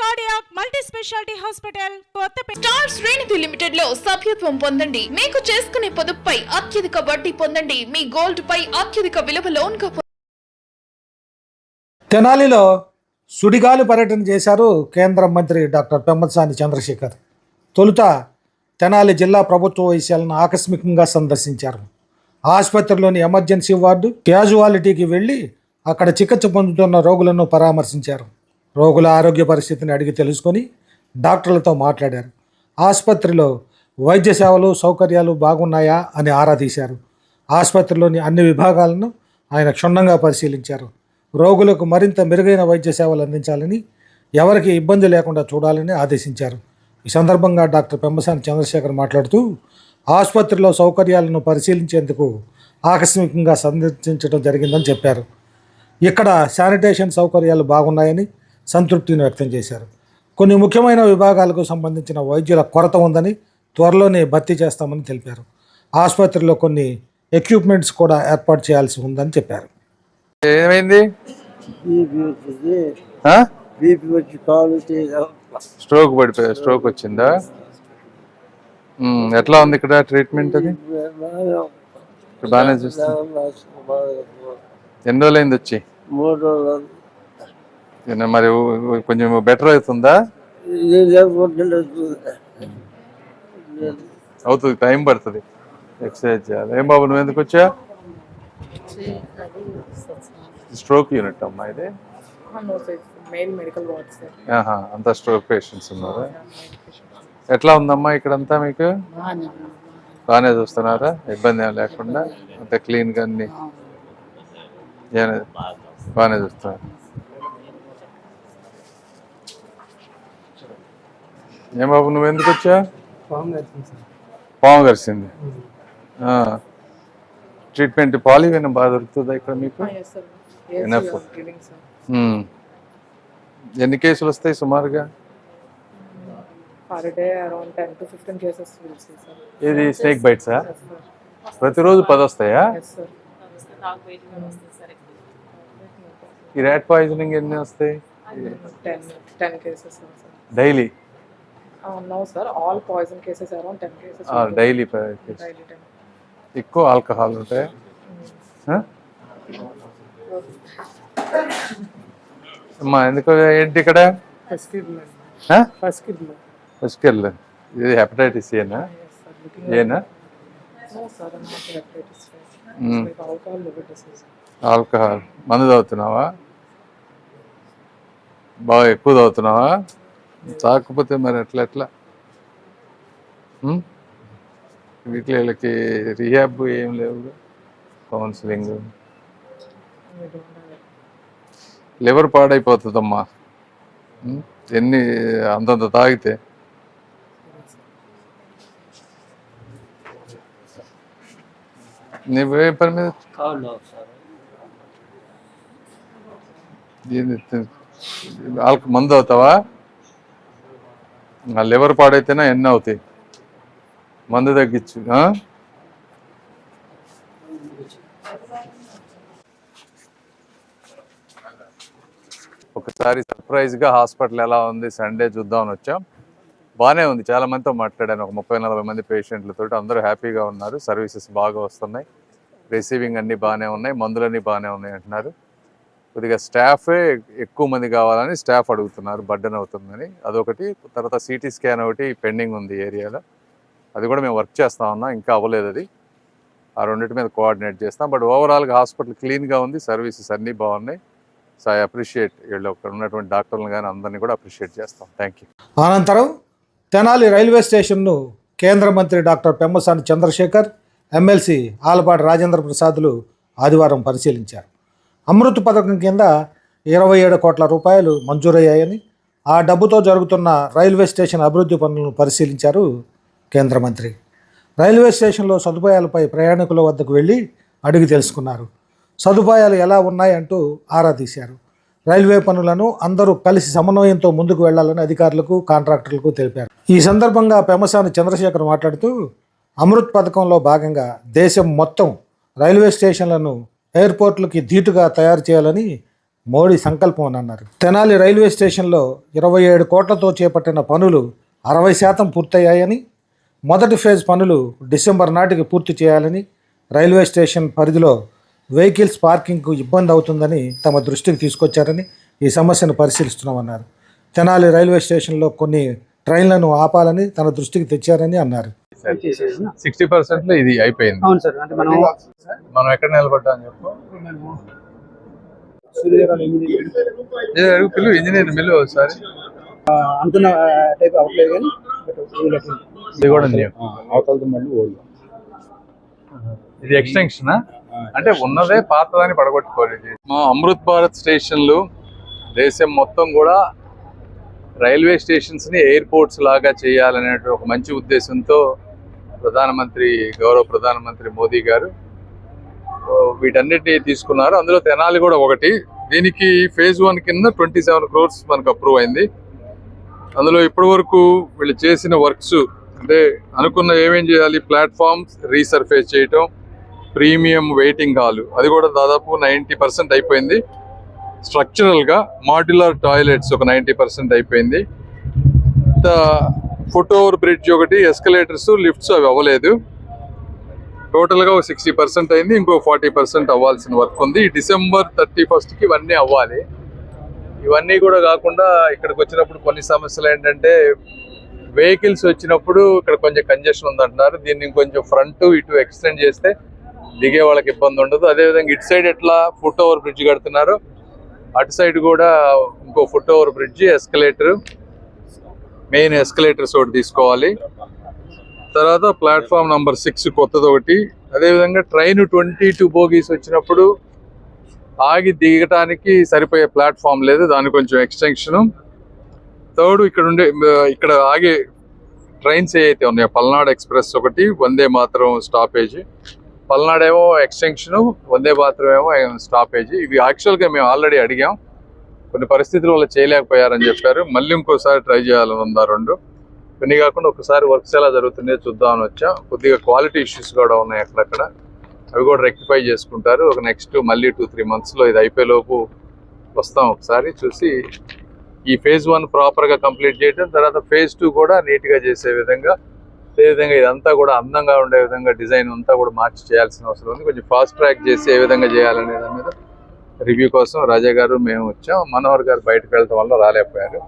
Cardiac multi speciality hospital Kothapeta star శ్రేణిధి లిమిటెడ్లో సభ్యత్వం పొందండి. మీకు చేసుకునే పొదుపుపై అత్యధిక వడ్డీ పొందండి. మీ గోల్డ్ పై అత్యధిక విలువ లోన్గా పొందండి. తెనాలిలో సుడిగాలి పర్యటన చేశారు కేంద్ర మంత్రి డాక్టర్ పెమ్మసాని చంద్రశేఖర్. తొలుత తెనాలి జిల్లా ప్రభుత్వ వైద్యాలను ఆకస్మికంగా సందర్శించారు. ఆసుపత్రిలోని ఎమర్జెన్సీ వార్డు క్యాజువాలిటీకి వెళ్ళి అక్కడ చికిత్స పొందుతున్న రోగులను పరామర్శించారు. రోగుల ఆరోగ్య పరిస్థితిని అడిగి తెలుసుకొని డాక్టర్లతో మాట్లాడారు. ఆసుపత్రిలో వైద్య సేవలు సౌకర్యాలు బాగున్నాయా అని ఆరా తీశారు. ఆసుపత్రిలోని అన్ని విభాగాలను ఆయన క్షుణ్ణంగా పరిశీలించారు. రోగులకు మరింత మెరుగైన వైద్య సేవలు అందించాలని ఎవరికి ఇబ్బంది లేకుండా చూడాలని ఆదేశించారు. ఈ సందర్భంగా డాక్టర్ పెంబసాని చంద్రశేఖర్ మాట్లాడుతూ ఆసుపత్రిలో సౌకర్యాలను పరిశీలించేందుకు ఆకస్మికంగా సందర్శించడం జరిగిందని చెప్పారు. ఇక్కడ శానిటేషన్ సౌకర్యాలు బాగున్నాయని సంతృప్తిని వ్యక్తం చేశారు. కొన్ని ముఖ్యమైన విభాగాలకు సంబంధించిన వైద్యుల కొరత ఉందని త్వరలోనే భర్తీ చేస్తామని తెలిపారు. ఆసుపత్రిలో కొన్ని ఎక్విప్మెంట్స్ కూడా ఏర్పాటు చేయాల్సి ఉందని చెప్పారు. ఏమైంది? స్ట్రోక్ పడిపోయా? స్ట్రోక్ వచ్చిందా? ఎట్లా ఉంది ఇక్కడ ట్రీట్మెంట్ అది? బాగానే చూస్తా ఎన్ని రోజులైంది వచ్చి? మూడు రోజులు మరి కొంచెం బెటర్ అవుతుందా. అవుతుంది టైం పడుతుంది. ఎక్సర్సైజ్ చేయాలి. ఏం బాబు నువ్వు ఎందుకు వచ్చా స్ట్రోక్ యూనిట్ అమ్మా ఇది. అంతా స్ట్రోక్ పేషెంట్స్ ఉన్నారు? ఎట్లా ఉందమ్మా ఇక్కడంతా మీకు? బాగానే చూస్తున్నారా? ఇబ్బంది ఏం లేకుండా? అంత క్లీన్గా అన్ని. బాగానే చూస్తున్నారు. ఏం బాబు నువ్వు ఎందుకు వచ్చా? పాము కరిసింది ట్రీట్మెంట్ పాలివీన బాగా దొరుకుతుందా ఇక్కడ మీకు. ఎన్ని కేసులు వస్తాయి సుమారుగా? ఇది స్నేక్ బైట్సా ప్రతిరోజు పది వస్తాయా? ఈ ర్యాట్ పాయిజనింగ్ ఎన్ని వస్తాయి? Daily no sir. All poison cases around ten cases daily daily ten ఎక్కువ ఆల్కహాల్ ఉంటాయి అమ్మా ఎందుకు ఏంటి ఇక్కడ? ఫస్ట్ ఫస్కెళ్ళ ఇది హెపటైటిస్ ఏనా ఏనా no? Sir not hepatitis. Like alcohol మందు తాగుతున్నావా? బాగా ఎక్కువ తాగుతున్నావా? తాకపోతే మరి ఎట్లా ఎట్లా ఉమ్? వీటిలో వీళ్ళకి రిహాబ్ ఏం లేవు. కౌన్సిలింగ్. లివర్ పాడైపోతుందమ్మా. ఎన్ని అంతంత తాగితే. నీ పని మీద? ఏంది? మందు అవుతావా నా లివర్ పాడైతేనే ఎన్ని అవుతాయి? మందు తగ్గించు ఒకసారి సర్ప్రైజ్గా హాస్పిటల్ ఎలా ఉంది? సండే చూద్దామని వచ్చాం. బాగానే ఉంది. చాలా మందితో మాట్లాడాను. ఒక ముప్పై నలభై మంది పేషెంట్లతో అందరూ హ్యాపీగా ఉన్నారు. సర్వీసెస్ బాగా వస్తున్నాయి. రిసీవింగ్ అన్నీ బాగానే ఉన్నాయి. మందులన్నీ బాగానే ఉన్నాయి అంటున్నారు. కొద్దిగా స్టాఫే ఎక్కువ మంది కావాలని స్టాఫ్ అడుగుతున్నారు బర్డెన్ అవుతుందని. అదొకటి. తర్వాత సిటీ స్కాన్ ఒకటి పెండింగ్ ఉంది ఏరియాలో. అది కూడా మేము వర్క్ చేస్తా ఉన్నాం ఇంకా అవ్వలేదు అది. ఆ రెండింటి మీద కోఆర్డినేట్ చేస్తాం. బట్ ఓవరాల్గా హాస్పిటల్ క్లీన్గా ఉంది సర్వీసెస్ అన్నీ బాగున్నాయి. సో ఐ అప్రిషియేట్ వీళ్ళు అక్కడ ఉన్నటువంటి డాక్టర్లను కానీ అందరినీ కూడా అప్రిషియేట్ చేస్తాం. Thank you. అనంతరం తెనాలి రైల్వే స్టేషన్ను కేంద్ర మంత్రి డాక్టర్ పెమ్మసాని చంద్రశేఖర్ ఎమ్మెల్సీ ఆలపాటి రాజేంద్ర ప్రసాద్లు ఆదివారం పరిశీలించారు. అమృత్ పథకం కింద ఇరవై ఏడు కోట్ల రూపాయలు మంజూరయ్యాయని ఆ డబ్బుతో జరుగుతున్న రైల్వే స్టేషన్ అభివృద్ధి పనులను పరిశీలించారు కేంద్ర మంత్రి. రైల్వే స్టేషన్లో సదుపాయాలపై ప్రయాణికుల వద్దకు వెళ్ళి అడిగి తెలుసుకున్నారు. సదుపాయాలు ఎలా ఉన్నాయంటూ ఆరా తీశారు. రైల్వే పనులను అందరూ కలిసి సమన్వయంతో ముందుకు వెళ్ళాలని అధికారులకు కాంట్రాక్టర్లకు తెలిపారు. ఈ సందర్భంగా పెమసాని చంద్రశేఖర్ మాట్లాడుతూ అమృత్ పథకంలో భాగంగా దేశం మొత్తం రైల్వే స్టేషన్లను ఎయిర్పోర్ట్లకి ధీటుగా తయారు చేయాలని మోడీ సంకల్పం అని అన్నారు. తెనాలి రైల్వే స్టేషన్లో ఇరవై ఏడు కోట్లతో చేపట్టిన పనులు అరవై శాతం పూర్తయ్యాయని మొదటి ఫేజ్ పనులు డిసెంబర్ నాటికి పూర్తి చేయాలని రైల్వే స్టేషన్ పరిధిలో వెహికల్స్ పార్కింగ్కు ఇబ్బంది అవుతుందని తమ దృష్టికి తీసుకొచ్చారని ఈ సమస్యను పరిశీలిస్తున్నామన్నారు. తెనాలి రైల్వే స్టేషన్లో కొన్ని ట్రైన్లను ఆపాలని తన దృష్టికి తెచ్చారని అన్నారు. సిక్స్టీ పర్సెంట్లో ఇది అయిపోయింది. అవును సార్ అంటే మనం మనం ఎక్కడ నిలబడ్డాం చెప్పు. ఏ, అడుగు పిలు ఇంజనీర్ మిల్లు ఒకసారి. టైప్ అవ్వట్లేదు కానీ ఇది కూడా new. అవతలది మళ్ళీ ఓల్డ్. ఇది ఎక్స్టెన్షన్? అంటే ఉన్నదే పాతదాన్ని పడగొట్టుకోలేదు మా అమృత్ భారత్ స్టేషన్లు దేశం మొత్తం కూడా రైల్వే స్టేషన్స్ని ఎయిర్పోర్ట్స్ లాగా చేయాలనేటువంటి ఒక మంచి ఉద్దేశంతో ప్రధానమంత్రి గౌరవ ప్రధానమంత్రి మోదీ గారు ఓ, వీటన్నిటిని తీసుకున్నారు. అందులో తెనాలి కూడా ఒకటి. దీనికి ఫేజ్ వన్ కింద ట్వంటీ సెవెన్ క్రోర్స్ మనకు అప్రూవ్ అయింది. అందులో ఇప్పటి వరకు వీళ్ళు చేసిన వర్క్స్ అంటే అనుకున్న ఏమేం చేయాలి ప్లాట్ఫామ్స్ రీసర్ఫేస్ చేయటం ప్రీమియం వెయిటింగ్ హాల్ అది కూడా దాదాపు నైంటీ పర్సెంట్ అయిపోయింది. స్ట్రక్చరల్గా మాడ్యులర్ టాయిలెట్స్ ఒక నైంటీ పర్సెంట్ అయిపోయింది. ఫుట్ ఓవర్ బ్రిడ్జ్ ఒకటి ఎస్కలేటర్స్ లిఫ్ట్స్ అవి అవ్వలేదు. టోటల్గా ఒక సిక్స్టీ పర్సెంట్ అయింది ఇంకో ఫార్టీ పర్సెంట్ అవ్వాల్సిన వర్క్ ఉంది. డిసెంబర్ థర్టీ ఫస్ట్కి ఇవన్నీ అవ్వాలి. ఇవన్నీ కూడా కాకుండా ఇక్కడికి వచ్చినప్పుడు కొన్ని సమస్యలు ఏంటంటే వెహికల్స్ వచ్చినప్పుడు ఇక్కడ కొంచెం కంజెషన్ ఉందంటున్నారు. దీన్ని కొంచెం ఫ్రంట్ ఇటు ఎక్స్టెండ్ చేస్తే దిగే వాళ్ళకి ఇబ్బంది ఉండదు. అదేవిధంగా ఇటు సైడ్ ఎట్లా ఫుట్ ఓవర్ బ్రిడ్జ్ కడుతున్నారు అటు సైడ్ కూడా ఇంకో foot over bridge escalator. Main escalators ఒకటి తీసుకోవాలి. తర్వాత ప్లాట్ఫామ్ నంబర్ సిక్స్ కొత్తది ఒకటి. అదేవిధంగా ట్రైన్ ట్వంటీ టూ బోగీస్ వచ్చినప్పుడు ఆగి దిగటానికి సరిపోయే ప్లాట్ఫామ్ లేదు దాని కొంచెం ఎక్స్టెన్షన్. థర్డ్ ఇక్కడ ఉండే ఇక్కడ ఆగే ట్రైన్స్ ఏవైతే ఉన్నాయో పల్నాడు ఎక్స్ప్రెస్ ఒకటి వందే మాత్రం స్టాపేజ్. పల్నాడేమో ఎక్స్టెన్షన్ వందే బాత్రూమ్ ఏమో స్టాపేజ్. ఇవి యాక్చువల్గా మేము ఆల్రెడీ అడిగాం. కొన్ని పరిస్థితుల వల్ల చేయలేకపోయారని చెప్పారు. మళ్ళీ ఇంకోసారి ట్రై చేయాలని ఉందా రెండు. ఇవన్నీ కాకుండా ఒకసారి వర్క్స్ ఎలా జరుగుతున్నాయో చూద్దామని వచ్చాం. కొద్దిగా క్వాలిటీ ఇష్యూస్ కూడా ఉన్నాయి అక్కడక్కడ. అవి కూడా రెక్టిఫై చేసుకుంటారు. ఒక నెక్స్ట్ మళ్ళీ టూ త్రీ మంత్స్లో ఇది అయిపోయేలోపు వస్తాం ఒకసారి చూసి ఈ ఫేజ్ వన్ ప్రాపర్గా కంప్లీట్ చేయడం తర్వాత ఫేజ్ టూ కూడా నీట్గా చేసే విధంగా అదేవిధంగా ఇదంతా కూడా అందంగా ఉండే విధంగా డిజైన్ అంతా కూడా మార్చి చేయాల్సిన అవసరం ఉంది. కొంచెం ఫాస్ట్ ట్రాక్ చేసి ఏ విధంగా చేయాలనే దాని మీద రివ్యూ కోసం రాజా గారు మేము వచ్చాం. మనోహర్ గారు బయటకు వెళ్ళడం వల్ల రాలేకపోయారు.